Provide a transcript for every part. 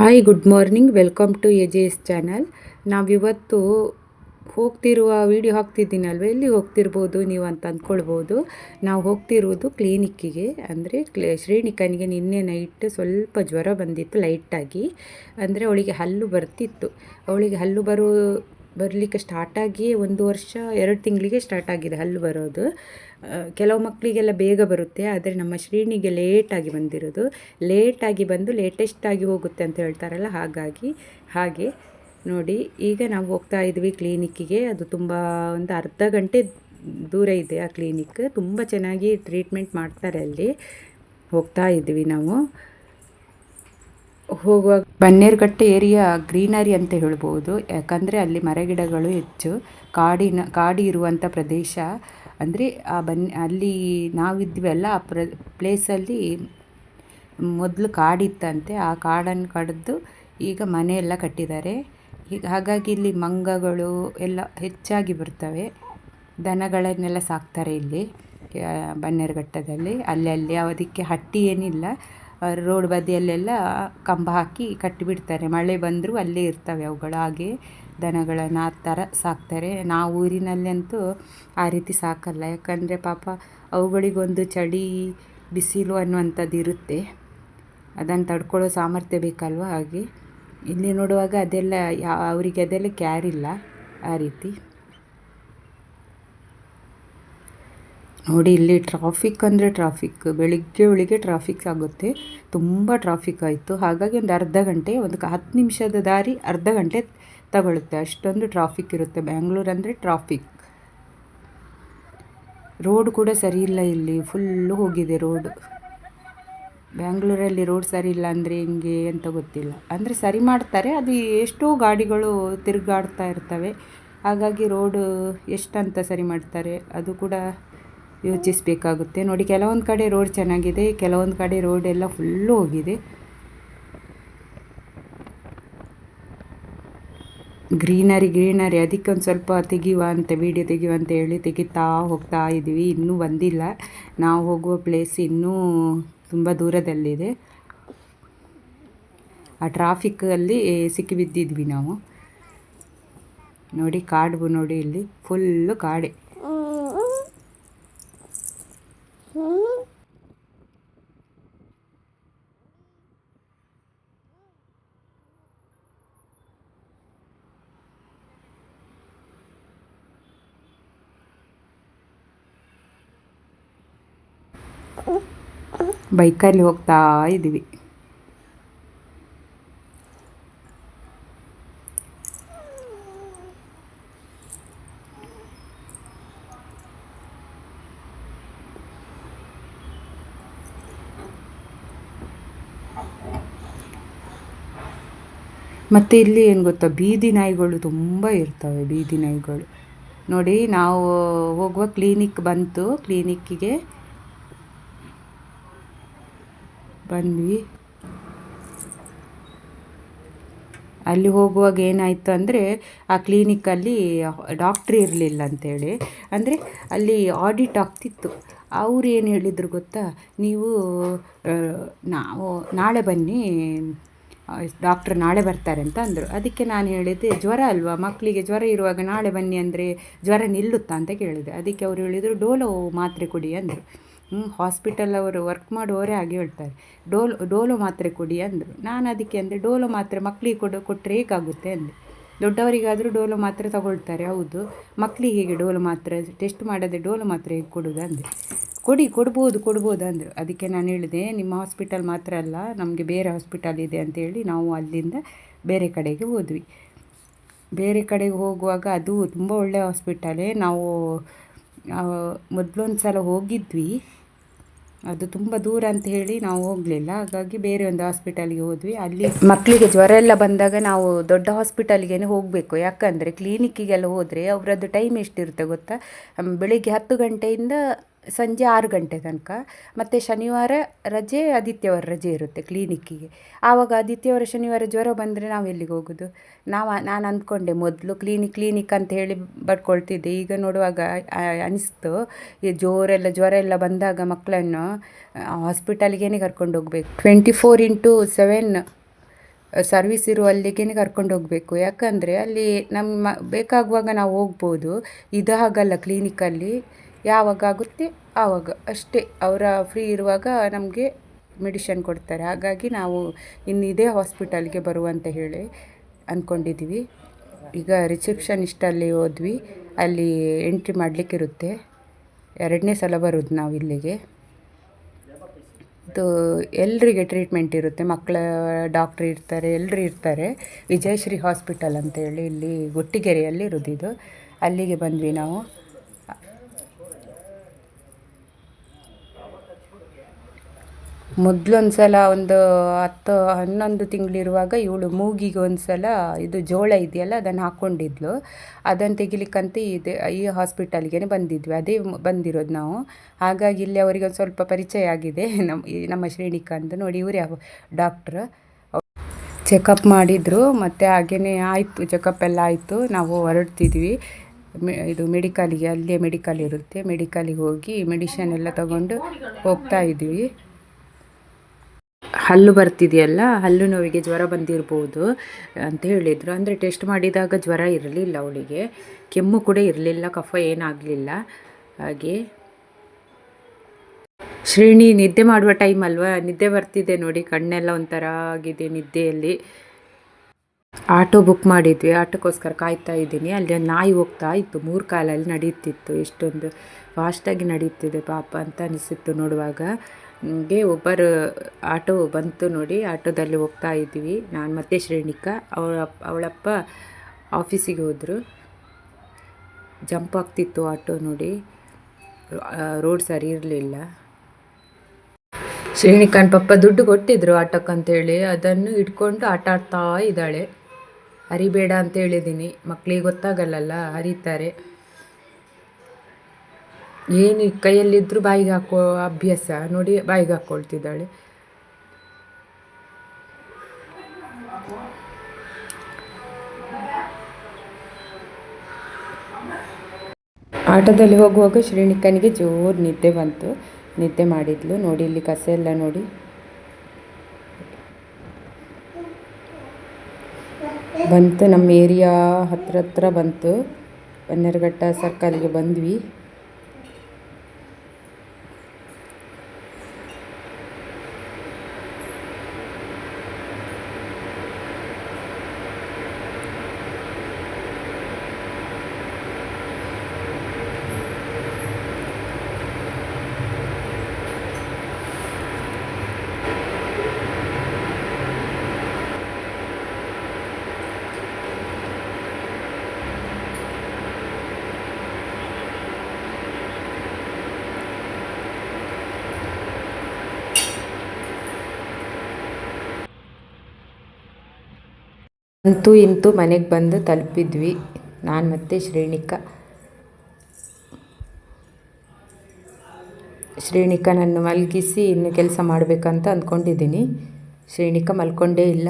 Hi good morning welcome to A J S channel ನಾವಿವತ್ತು ಹೋಗ್ತಿರುವ video ಹಾಕ್ತಿದ್ದೀನಲ್ವ? ಎಲ್ಲಿ ಹೋಗ್ತಿರ್ಬೋದು ನೀವು ಅಂತ ಅಂದ್ಕೊಳ್ಬೋದು. ನಾವು ಹೋಗ್ತಿರುವುದು ಕ್ಲಿನಿಕ್ಕಿಗೆ ಅಂದರೆ ಕ್ಲೇ ಶ್ರೀನಿಕನಿಗೆ ನಿನ್ನೆ ನೈಟ್ ಸ್ವಲ್ಪ ಜ್ವರ ಬಂದಿತ್ತು ಲೈಟಾಗಿ ಅಂದರೆ ಅವಳಿಗೆ ಹಲ್ಲು ಬರ್ತಿತ್ತು. ಅವಳಿಗೆ ಹಲ್ಲು ಬರೋ ಬರಲಿಕ್ಕೆ ಸ್ಟಾರ್ಟಾಗಿ ಒಂದು ವರ್ಷ, ಎರಡು ತಿಂಗಳಿಗೆ ಸ್ಟಾರ್ಟ್ ಆಗಿದೆ ಹಲ್ಲು ಬರೋದು. ಕೆಲವು ಮಕ್ಕಳಿಗೆಲ್ಲ ಬೇಗ ಬರುತ್ತೆ, ಆದರೆ ನಮ್ಮ ಶ್ರೀಣಿಗೆ ಲೇಟಾಗಿ ಬಂದಿರೋದು. ಲೇಟಾಗಿ ಬಂದು ಲೇಟೆಸ್ಟಾಗಿ ಹೋಗುತ್ತೆ ಅಂತ ಹೇಳ್ತಾರಲ್ಲ, ಹಾಗಾಗಿ, ಹಾಗೆ ನೋಡಿ, ಈಗ ನಾವು ಹೋಗ್ತಾ ಇದ್ವಿ ಕ್ಲಿನಿಕ್ಕಿಗೆ ಅದು ತುಂಬ ಒಂದು ಅರ್ಧ ಗಂಟೆ ದೂರ ಇದೆ ಆ ಕ್ಲಿನಿಕ್ ತುಂಬ ಚೆನ್ನಾಗಿ ಟ್ರೀಟ್ಮೆಂಟ್ ಮಾಡ್ತಾರೆ ಅಲ್ಲಿ. ಹೋಗ್ತಾ ಇದ್ವಿ ನಾವು. ಹೋಗುವಾಗ ಬನ್ನೇರುಘಟ್ಟ ಏರಿಯಾ ಗ್ರೀನರಿ ಅಂತ ಹೇಳ್ಬೋದು. ಯಾಕಂದರೆ ಅಲ್ಲಿ ಮರಗಿಡಗಳು ಹೆಚ್ಚು. ಕಾಡಿನ, ಕಾಡಿ ಇರುವಂಥ ಪ್ರದೇಶ. ಅಂದರೆ ಆ ಬನ್, ಅಲ್ಲಿ ನಾವಿದ್ವಲ್ಲ ಆ ಪ್ರ, ಪ್ಲೇಸಲ್ಲಿ ಮೊದಲು ಕಾಡಿತ್ತಂತೆ. ಆ ಕಾಡನ್ನು ಕಡಿದು ಈಗ ಮನೆ ಎಲ್ಲ ಕಟ್ಟಿದ್ದಾರೆ. ಈಗ ಹಾಗಾಗಿ ಇಲ್ಲಿ ಮಂಗಗಳು ಎಲ್ಲ ಹೆಚ್ಚಾಗಿ ಬರ್ತವೆ. ದನಗಳನ್ನೆಲ್ಲ ಸಾಕ್ತಾರೆ ಇಲ್ಲಿ ಬನ್ನೇರುಘಟ್ಟದಲ್ಲಿ. ಅಲ್ಲಲ್ಲಿ ಅದಕ್ಕೆ ಹಟ್ಟಿ ಏನಿಲ್ಲ. ರೋಡ್ ಬದಿಯಲ್ಲೆಲ್ಲ ಕಂಬ ಹಾಕಿ ಕಟ್ಟಿಬಿಡ್ತಾರೆ. ಮಳೆ ಬಂದರೂ ಅಲ್ಲೇ ಇರ್ತವೆ ಅವುಗಳು. ಹಾಗೆ ದನಗಳನ್ನು ಆ ಥರ ಸಾಕ್ತಾರೆ. ನಾವು ಊರಿನಲ್ಲಂತೂ ಆ ರೀತಿ ಸಾಕಲ್ಲ. ಯಾಕಂದರೆ ಪಾಪ ಅವುಗಳಿಗೊಂದು ಚಳಿ, ಬಿಸಿಲು ಅನ್ನುವಂಥದ್ದು ಇರುತ್ತೆ. ಅದನ್ನು ತಡ್ಕೊಳ್ಳೋ ಸಾಮರ್ಥ್ಯ ಬೇಕಲ್ವ ಹಾಗೆ. ಇಲ್ಲಿ ನೋಡುವಾಗ ಅದೆಲ್ಲ ಯಾ ಅವರಿಗೆ ಅದೆಲ್ಲ ಕ್ಯಾರ್ ಇಲ್ಲ ಆ ರೀತಿ. ನೋಡಿ, ಇಲ್ಲಿ ಟ್ರಾಫಿಕ್ ಅಂದರೆ ಟ್ರಾಫಿಕ್ ಬೆಳಿಗ್ಗೆ ಒಳಗೆ ಟ್ರಾಫಿಕ್ ಆಗುತ್ತೆ. ತುಂಬ ಟ್ರಾಫಿಕ್ ಆಯಿತು. ಹಾಗಾಗಿ ಒಂದು ಅರ್ಧ ಗಂಟೆ, ಒಂದು ಹತ್ತು ನಿಮಿಷದ ದಾರಿ ಅರ್ಧ ಗಂಟೆ ತಗೊಳುತ್ತೆ. ಅಷ್ಟೊಂದು ಟ್ರಾಫಿಕ್ ಇರುತ್ತೆ. ಬ್ಯಾಂಗ್ಳೂರು ಅಂದರೆ ಟ್ರಾಫಿಕ್ ರೋಡ್ ಕೂಡ ಸರಿ ಇಲ್ಲ ಇಲ್ಲಿ. ಫುಲ್ಲು ಹೋಗಿದೆ ರೋಡ್ ಬ್ಯಾಂಗ್ಳೂರಲ್ಲಿ ರೋಡ್ ಸರಿ ಇಲ್ಲ ಅಂದರೆ ಹೆಂಗೆ ಅಂತ ಗೊತ್ತಿಲ್ಲ. ಅಂದರೆ ಸರಿ ಮಾಡ್ತಾರೆ. ಅದು ಎಷ್ಟೋ ಗಾಡಿಗಳು ತಿರುಗಾಡ್ತಾ ಇರ್ತವೆ. ಹಾಗಾಗಿ ರೋಡು ಎಷ್ಟಂತ ಸರಿ ಮಾಡ್ತಾರೆ, ಅದು ಕೂಡ ಯೋಚಿಸಬೇಕಾಗುತ್ತೆ. ನೋಡಿ, ಕೆಲವೊಂದು ಕಡೆ ರೋಡ್ ಚೆನ್ನಾಗಿದೆ, ಕೆಲವೊಂದು ಕಡೆ ರೋಡ್ ಎಲ್ಲ ಫುಲ್ಲು ಹೋಗಿದೆ. ಗ್ರೀನರಿ ಗ್ರೀನರಿ ಅದಕ್ಕೆ ಒಂದು ಸ್ವಲ್ಪ ತೆಗಿಯುವ ಅಂತ ವೀಡಿಯೋ ತೆಗಿಯುವ ಅಂತ ಹೇಳಿ ತೆಗಿತಾ ಹೋಗ್ತಾ ಇದ್ದೀವಿ. ಇನ್ನೂ ಬಂದಿಲ್ಲ. ನಾವು ಹೋಗುವ ಪ್ಲೇಸ್ ಇನ್ನೂ ತುಂಬ ದೂರದಲ್ಲಿದೆ. ಆ ಟ್ರಾಫಿಕ್ಕಲ್ಲಿ ಸಿಕ್ಕಿಬಿದ್ದಿದ್ವಿ ನಾವು. ನೋಡಿ, ಕಾಡು ನೋಡಿ ಇಲ್ಲಿ ಫುಲ್ಲು ಕಾಡೆ. ಬೈಕಲ್ಲಿ ಹೋಗ್ತಾ ಇದ್ದೀವಿ ಮತ್ತು ಇಲ್ಲಿ ಏನು ಗೊತ್ತಾ, ಬೀದಿ ನಾಯಿಗಳು ತುಂಬ ಇರ್ತವೆ, ಬೀದಿ ನಾಯಿಗಳು. ನೋಡಿ, ನಾವು ಹೋಗುವ ಕ್ಲಿನಿಕ್ ಬಂತು ಕ್ಲಿನಿಕ್ಕಿಗೆ ಬಂದ್ವಿ. ಅಲ್ಲಿ ಹೋಗುವಾಗ ಏನಾಯಿತು ಅಂದರೆ, ಆ ಕ್ಲಿನಿಕ್ಕಲ್ಲಿ ಡಾಕ್ಟ್ರ್ ಇರಲಿಲ್ಲ ಅಂತೇಳಿ. ಅಂದರೆ, ಅಲ್ಲಿ ಆಡಿಟ್ ಆಗ್ತಿತ್ತು. ಅವ್ರು ಏನು ಹೇಳಿದರು ಗೊತ್ತಾ, ನೀವು ನಾವು ನಾಳೆ ಬನ್ನಿ ಡಾಕ್ಟ್ರ್ ನಾಳೆ ಬರ್ತಾರೆ ಅಂತ ಅಂದರು. ಅದಕ್ಕೆ ನಾನು ಹೇಳಿದೆ, ಜ್ವರ ಅಲ್ವಾ? ಮಕ್ಕಳಿಗೆ ಜ್ವರ ಇರುವಾಗ ನಾಳೆ ಬನ್ನಿ ಅಂದರೆ ಜ್ವರ ನಿಲ್ಲುತ್ತಾ ಅಂತ ಕೇಳಿದೆ. ಅದಕ್ಕೆ ಅವರು ಹೇಳಿದರು, ಡೋಲೋ ಮಾತ್ರೆ ಕೊಡಿ ಅಂದರು. ಹ್ಞೂ ಹಾಸ್ಪಿಟಲ್ ಅವರು ವರ್ಕ್ ಮಾಡುವವರೇ ಹಾಗೆ ಹೇಳ್ತಾರೆ. ಡೋಲೋ ಡೋಲೋ ಮಾತ್ರೆ ಕೊಡಿ ಅಂದರು. ನಾನು ಅದಕ್ಕೆ ಅಂದರೆ ಡೋಲೋ ಮಾತ್ರೆ ಮಕ್ಕಳಿಗೆ ಕೊಡು ಕೊಟ್ಟರೆ ಹೇಗಾಗುತ್ತೆ ಅಂದೆ. ದೊಡ್ಡವರಿಗಾದರೂ ಡೋಲೋ ಮಾತ್ರೆ ತಗೊಳ್ತಾರೆ, ಹೌದು. ಮಕ್ಕಳಿಗೆ ಹೇಗೆ ಡೋಲೋ ಮಾತ್ರೆ, ಟೆಸ್ಟ್ ಮಾಡದೆ ಡೋಲೋ ಮಾತ್ರೆ ಹೇಗೆ ಕೊಡೋದು ಅಂದೆ. ಕೊಡಿ, ಕೊಡ್ಬೋದು ಕೊಡ್ಬೋದು ಅಂದರು. ಅದಕ್ಕೆ ನಾನು ಹೇಳಿದೆ, ನಿಮ್ಮ ಹಾಸ್ಪಿಟಲ್ ಮಾತ್ರ ಅಲ್ಲ, ನಮಗೆ ಬೇರೆ ಹಾಸ್ಪಿಟಲ್ ಇದೆ ಅಂತೇಳಿ ನಾವು ಅಲ್ಲಿಂದ ಬೇರೆ ಕಡೆಗೆ ಹೋದ್ವಿ. ಬೇರೆ ಕಡೆಗೆ ಹೋಗುವಾಗ ಅದು ತುಂಬ ಒಳ್ಳೆಯ ಹಾಸ್ಪಿಟಲೇ ನಾವು ಮೊದಲೊಂದು ಸಲ ಹೋಗಿದ್ವಿ. ಅದು ತುಂಬ ದೂರ ಅಂತ ಹೇಳಿ ನಾವು ಹೋಗಲಿಲ್ಲ. ಹಾಗಾಗಿ ಬೇರೆ ಒಂದು ಹಾಸ್ಪಿಟಲ್ಗೆ ಹೋದ್ವಿ. ಅಲ್ಲಿ ಮಕ್ಕಳಿಗೆ ಜ್ವರ ಎಲ್ಲ ಬಂದಾಗ ನಾವು ದೊಡ್ಡ ಹಾಸ್ಪಿಟಲ್ಗೆ ಹೋಗಬೇಕು. ಯಾಕಂದರೆ ಕ್ಲಿನಿಕ್ಕಿಗೆಲ್ಲ ಹೋದರೆ ಅವರದ್ದು ಟೈಮ್ ಎಷ್ಟಿರುತ್ತೆ ಗೊತ್ತಾ? ಬೆಳಿಗ್ಗೆ ಹತ್ತು ಗಂಟೆಯಿಂದ ಸಂಜೆ ಆರು ಗಂಟೆ ತನಕ. ಮತ್ತು ಶನಿವಾರ ರಜೆ, ಆದಿತ್ಯವಾರ ರಜೆ ಇರುತ್ತೆ ಕ್ಲಿನಿಕ್ಕಿಗೆ. ಆವಾಗ ಆದಿತ್ಯವಾರ, ಶನಿವಾರ ಜ್ವರ ಬಂದರೆ ನಾವು ಎಲ್ಲಿಗೆ ಹೋಗೋದು? ನಾವು, ನಾನು ಅಂದ್ಕೊಂಡೆ ಮೊದಲು ಕ್ಲಿನಿಕ್ ಕ್ಲಿನಿಕ್ ಅಂತ ಹೇಳಿ ಬಡ್ಕೊಳ್ತಿದ್ದೆ ಈಗ ನೋಡುವಾಗ ಅನಿಸ್ತು, ಈ ಜೋರೆಲ್ಲ ಜ್ವರ ಎಲ್ಲ ಬಂದಾಗ ಮಕ್ಕಳನ್ನು ಹಾಸ್ಪಿಟಲ್ಗೇನೆ ಕರ್ಕೊಂಡು ಹೋಗ್ಬೇಕು. Twenty four into seven service ಇರುವ ಅಲ್ಲಿಗೆ ಕರ್ಕೊಂಡು ಹೋಗಬೇಕು. ಯಾಕಂದರೆ ಅಲ್ಲಿ ನಮ್ಮ ಬೇಕಾಗುವಾಗ ನಾವು ಹೋಗ್ಬೋದು. ಇದು ಹಾಗಲ್ಲ ಕ್ಲಿನಿಕಲ್ಲಿ. ಯಾವಾಗ ಆಗುತ್ತೆ? ಆವಾಗ. ಅಷ್ಟೇ. ಅವರ ಫ್ರೀ ಇರುವಾಗ ನಮಗೆ ಮೆಡಿಷನ್ ಕೊಡ್ತಾರೆ. ಹಾಗಾಗಿ ನಾವು ಇನ್ನು ಇದೇ ಹಾಸ್ಪಿಟಲ್ಗೆ ಬರುವಂತ ಹೇಳಿ ಅಂದ್ಕೊಂಡಿದ್ದೀವಿ ಈಗ ರಿಸೆಪ್ಷನಿಸ್ಟಲ್ಲಿ ಹೋದ್ವಿ. ಅಲ್ಲಿ ಎಂಟ್ರಿ ಮಾಡಲಿಕ್ಕಿರುತ್ತೆ ಎರಡನೇ ಸಲ ಬರೋದು ನಾವು ಇಲ್ಲಿಗೆ. ಇದು ಎಲ್ರಿಗೆ ಟ್ರೀಟ್ಮೆಂಟ್ ಇರುತ್ತೆ. ಮಕ್ಕಳ ಡಾಕ್ಟ್ರ್ ಇರ್ತಾರೆ ಎಲ್ಲರೂ ಇರ್ತಾರೆ. ವಿಜಯಶ್ರೀ ಹಾಸ್ಪಿಟಲ್ ಅಂತೇಳಿ ಇಲ್ಲಿ ಗುಟ್ಟಿಗೆರೆಯಲ್ಲಿ ಇರೋದಿದು. ಅಲ್ಲಿಗೆ ಬಂದ್ವಿ ನಾವು. ಮೊದಲೊಂದು ಸಲ ಒಂದು ಹತ್ತು, ಹನ್ನೊಂದು ತಿಂಗಳಿರುವಾಗ ಇವಳು ಮೂಗಿಗೆ ಒಂದು ಸಲ ಇದು ಜೋಳ ಇದೆಯಲ್ಲ, ಅದನ್ನು ಹಾಕ್ಕೊಂಡಿದ್ಲು. ಅದನ್ನು ತೆಗಿಲಿಕ್ಕಂತ ಇದೆ, ಈ ಹಾಸ್ಪಿಟಲ್ಗೆ ಬಂದಿದ್ವಿ. ಅದೇ ಬಂದಿರೋದು ನಾವು. ಹಾಗಾಗಿ ಇಲ್ಲಿ ಅವರಿಗೆ ಒಂದು ಸ್ವಲ್ಪ ಪರಿಚಯ ಆಗಿದೆ. ನಮ್ಮ ನಮ್ಮ ಶ್ರೇಣಿಕಾ ಅಂತ ನೋಡಿ, ಇವರೇ ಡಾಕ್ಟ್ರ್. ಚೆಕಪ್ ಮಾಡಿದರು, ಮತ್ತು ಹಾಗೆಯೇ ಆಯಿತು, ಚೆಕಪ್ ಎಲ್ಲ ಆಯಿತು. ನಾವು ಹೊರಡ್ತಿದ್ವಿ. ಇದು ಮೆಡಿಕಲಿಗೆ ಅಲ್ಲೇ ಮೆಡಿಕಲ್ ಇರುತ್ತೆ. ಮೆಡಿಕಲಿಗೆ ಹೋಗಿ ಮೆಡಿಷನ್ ಎಲ್ಲ ತಗೊಂಡು ಹೋಗ್ತಾ ಇದ್ವಿ. ಹಲ್ಲು ಬರ್ತಿದೆಯಲ್ಲ, ಹಲ್ಲು ನೋವಿಗೆ ಜ್ವರ ಬಂದಿರ್ಬೋದು ಅಂತ ಹೇಳಿದರು. ಅಂದರೆ ಟೆಸ್ಟ್ ಮಾಡಿದಾಗ ಜ್ವರ ಇರಲಿಲ್ಲ ಅವಳಿಗೆ. ಕೆಮ್ಮು ಕೂಡ ಇರಲಿಲ್ಲ, ಕಫ ಏನಾಗಲಿಲ್ಲ. ಹಾಗೆ ಶ್ರೇಣಿ ನಿದ್ದೆ ಮಾಡುವ ಟೈಮ್ ಅಲ್ವಾ? ನಿದ್ದೆ ಬರ್ತಿದೆ ನೋಡಿ, ಕಣ್ಣೆಲ್ಲ ಒಂಥರ ಆಗಿದೆ ನಿದ್ದೆಯಲ್ಲಿ. ಆಟೋ ಬುಕ್ ಮಾಡಿದ್ವಿ ಆಟೋಕ್ಕೋಸ್ಕರ ಕಾಯ್ತಾ ಇದ್ದೀನಿ. ಅಲ್ಲಿ ನಾಯಿ ಹೋಗ್ತಾ ಇತ್ತು, ಮೂರು ಕಾಲಲ್ಲಿ ನಡೀತಿತ್ತು, ಎಷ್ಟೊಂದು ಫಾಸ್ಟಾಗಿ ನಡೀತಿದೆ ಪಾಪ ಅಂತ ಅನಿಸಿತ್ತು ನೋಡುವಾಗ. ಗೆ ಒಬ್ಬರು ಆಟೋ ಬಂತು ನೋಡಿ, ಆಟೋದಲ್ಲಿ ಹೋಗ್ತಾ ಇದ್ವಿ. ನಾನು ಮತ್ತೆ ಶ್ರೇಣಿಕಾ ಅವಳ ಅವಳಪ್ಪ ಆಫೀಸಿಗೆ ಹೋದರು. ಜಂಪ್ ಆಗ್ತಿತ್ತು ಆಟೋ ನೋಡಿ ರೋಡ್ ಸರಿ ಇರಲಿಲ್ಲ. ಶ್ರೇಣಿಕಾನ್ ಪಪ್ಪ ದುಡ್ಡು ಕೊಟ್ಟಿದ್ರು ಆಟೋಕ್ಕಂತೇಳಿ ಅದನ್ನು ಇಟ್ಕೊಂಡು ಆಟ ಆಡ್ತಾ ಇದ್ದಾಳೆ. ಹರಿಬೇಡ ಅಂತ ಹೇಳಿದ್ದೀನಿ. ಮಕ್ಕಳಿಗೆ ಗೊತ್ತಾಗಲ್ಲಲ್ಲ? ಹರಿತಾರೆ ಏನು ಕೈಯಲ್ಲಿದ್ದರೂ ಬಾಯಿಗೆ ಹಾಕೋ ಅಭ್ಯಾಸ. ನೋಡಿ, ಬಾಯಿಗೆ ಹಾಕ್ಕೊಳ್ತಿದ್ದಾಳೆ ಆಟೋದಲ್ಲಿ ಹೋಗುವಾಗ ಶ್ರೀನಿಕನಿಗೆ ಜೋರು ನಿದ್ದೆ ಬಂತು. ನಿದ್ದೆ ಮಾಡಿದ್ಲು. ನೋಡಿ, ಇಲ್ಲಿ ಕಸ ಎಲ್ಲ ನೋಡಿ. ಬಂತು ನಮ್ಮ ಏರಿಯಾ ಹತ್ರ ಹತ್ರ ಬಂತು. ಬನ್ನೇರುಘಟ್ಟ ಸರ್ಕಲ್ಗೆ ಬಂದ್ವಿ. ಅಂತೂ ಇಂತೂ ಮನೆಗೆ ಬಂದು ತಲುಪಿದ್ವಿ. ನಾನು ಮತ್ತು ಶ್ರೇಣಿಕ ಶ್ರೇಣಿಕ ನನ್ನ ಮಲಗಿಸಿ ಇನ್ನು ಕೆಲಸ ಮಾಡಬೇಕಂತ ಅಂದ್ಕೊಂಡಿದ್ದೀನಿ ಶ್ರೇಣಿಕ ಮಲ್ಕೊಂಡೇ ಇಲ್ಲ.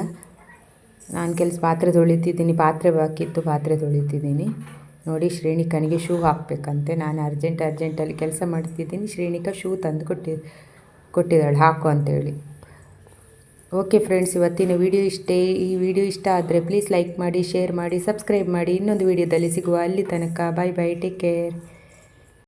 ನಾನು ಕೆಲಸ ಪಾತ್ರೆ ತೊಳಿತಿದ್ದೀನಿ ಪಾತ್ರೆ ಬಾಕಿತ್ತು ಪಾತ್ರೆ ತೊಳಿತಿದ್ದೀನಿ ನೋಡಿ ಶ್ರೇಣಿಕನಿಗೆ ಶೂ ಹಾಕಬೇಕಂತೆ. ನಾನು ಅರ್ಜೆಂಟ್, ಅರ್ಜೆಂಟಲ್ಲಿ ಕೆಲಸ ಮಾಡ್ತಿದ್ದೀನಿ. ಶ್ರೇಣಿಕ ಶೂ ತಂದು ಕೊಟ್ಟಿ, ಕೊಟ್ಟಿದ್ದಾಳೆ. ಹಾಕು ಅಂತೇಳಿ. ಓಕೆ ಫ್ರೆಂಡ್ಸ್ ಇವತ್ತಿನ ವಿಡಿಯೋ ಇಷ್ಟೇ. ಈ ವಿಡಿಯೋ ಇಷ್ಟ ಆದರೆ ಪ್ಲೀಸ್ ಲೈಕ್ ಮಾಡಿ ಶೇರ್ ಮಾಡಿ ಸಬ್ಸ್ಕ್ರೈಬ್ ಮಾಡಿ. ಇನ್ನೊಂದು ವಿಡಿಯೋದಲ್ಲಿ ಸಿಗುವ ಅಲ್ಲಿ ತನಕ. ಬಾಯ್ ಬಾಯ್ ಟೇಕ್ ಕೇರ್